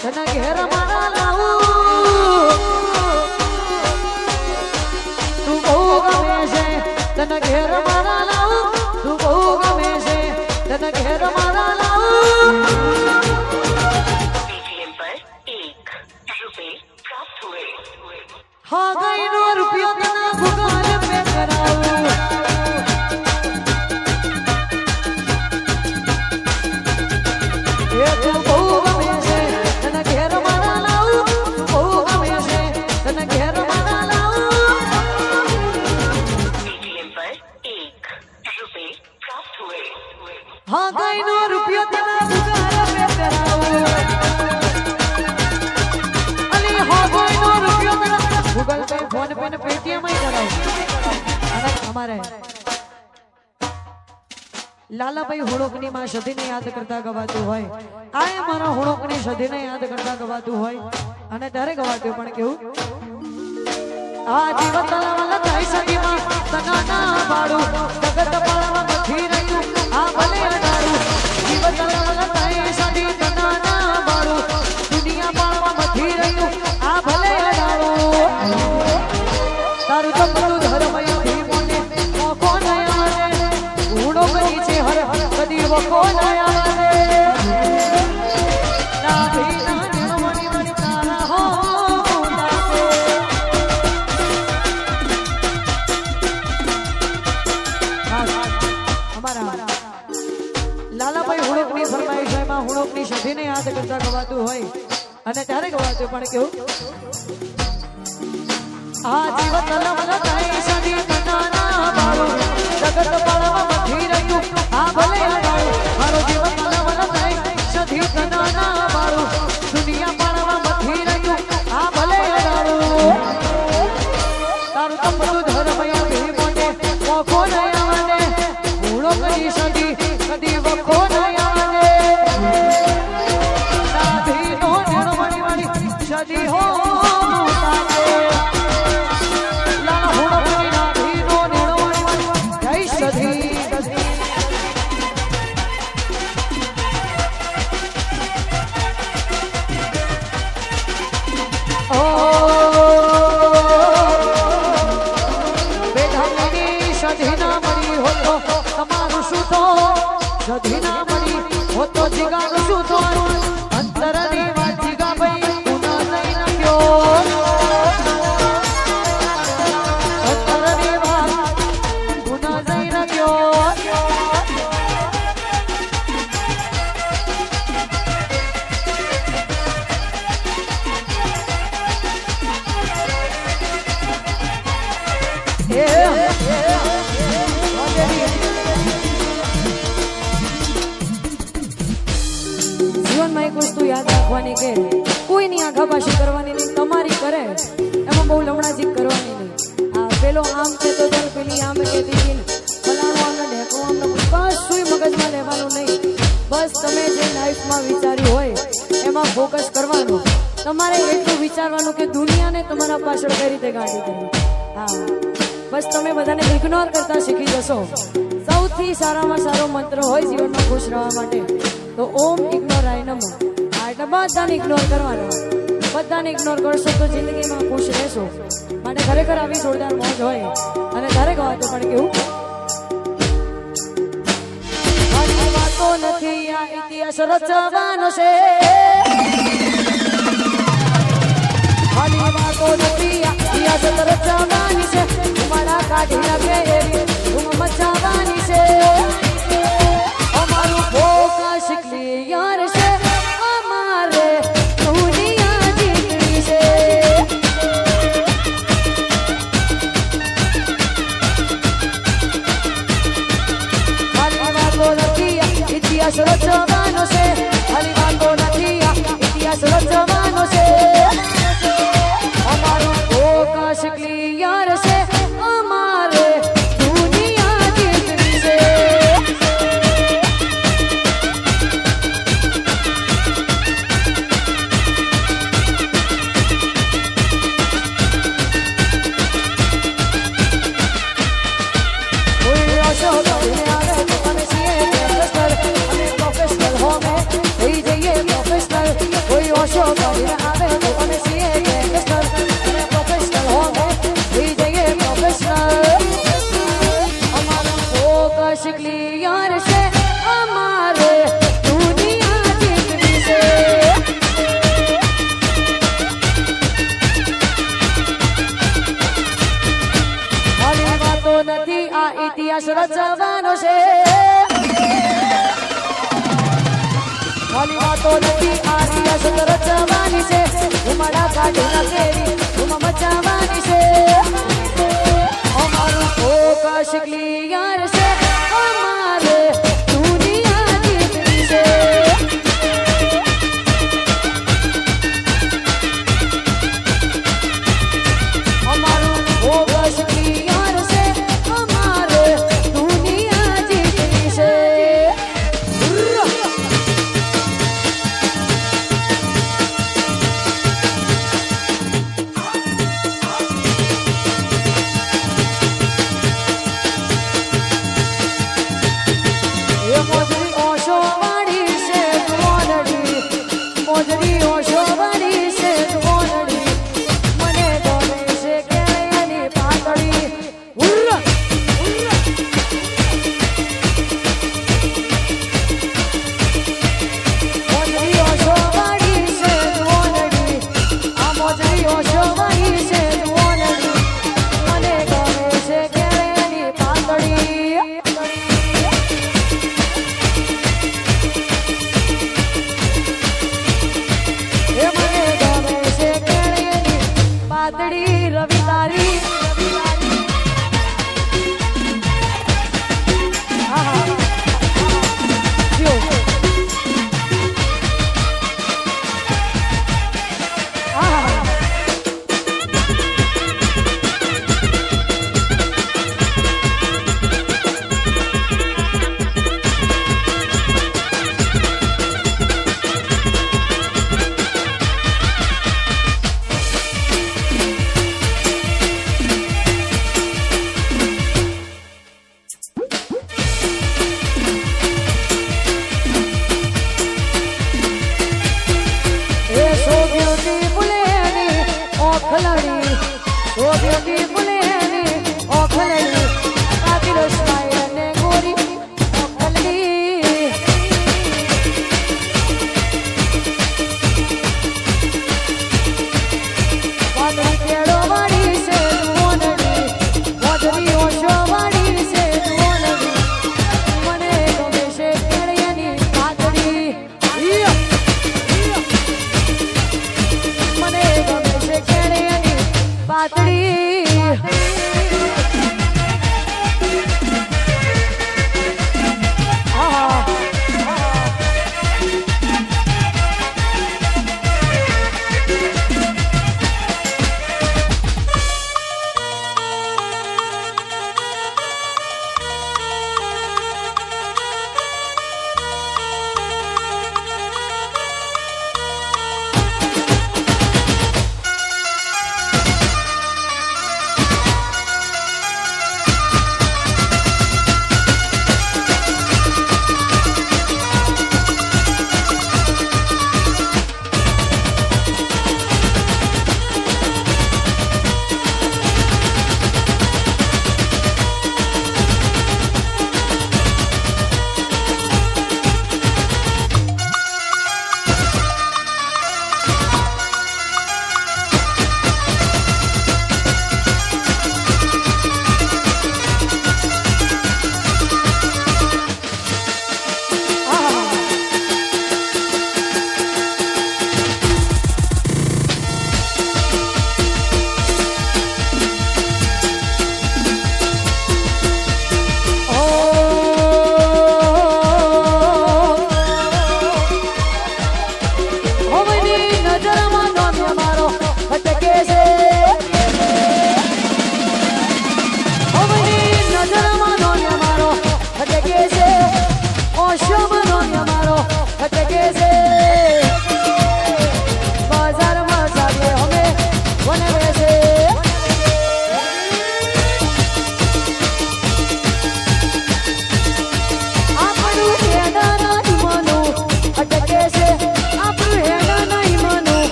છે તને હુણોકની માં સધીને યાદ કરતા ગવાતું હોય. આ મારા સધી સધીને યાદ કરતા ગવાતું હોય. અને ત્યારે ગવાતું પણ કેવું? આ જીવન તલાવાલા માં તના ના પાડું. જગત પાળવા નથી રહ્યું. આ ભલે ત્યારે પણ કેવું આ જીવન યાદ રાખવાની કે કોઈની આઘાપાછી કરવાની નહીં, તમારી કરે. એમાં બહુ લમણાજી કરવાની નહીં. આ પેલો આમ છે તો ચાલ પેલી આમ કહેતી હતી ફલાણું આમને ઢેકણું આમને સુઈ મગજમાં લેવાનું નહીં. બસ તમે જે લાઈફમાં વિચાર્યું હોય, એમાં ફોકસ કરવાનું. તમારે એટલું વિચારવાનું કે દુનિયાને તમારા પાછળ કઈ રીતે ગાડી કરવી હા. બસ તમે બધાને ઇગ્નોર કરતા શીખી જશો. સૌથી સારામાં સારો મંત્ર હોય જીવનમાં ખુશ રહેવા માટે, તો ઓમ ઇગ્નોર આય નમો. આ એટલે બધાને ઇગ્નોર કરવાનો બધાને ઇગ્નોર કરશો તો જિંદગીમાં ખુશ રહેશો. માટે ખરેખર આવી જોરદાર મોજ હોય. અને દરેક વાતો પણ કેવું? વાતો નથી આ ઇતિહાસ રચવાનો છે. વાતો નથી આ ઇતિહાસ રચવાની છે. મારા કાઢી નાખે એવી そばにせ ઇતિહાસ રચવાનો છે. ખાલી વાતો નથી આ ઇતિહાસ રચવાની છે. ઉમાડા કાઢી નાખેલી ઉમા મચાવાની છે. અમારું ફોકસ ક્લિયર છે.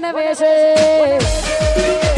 buena veces.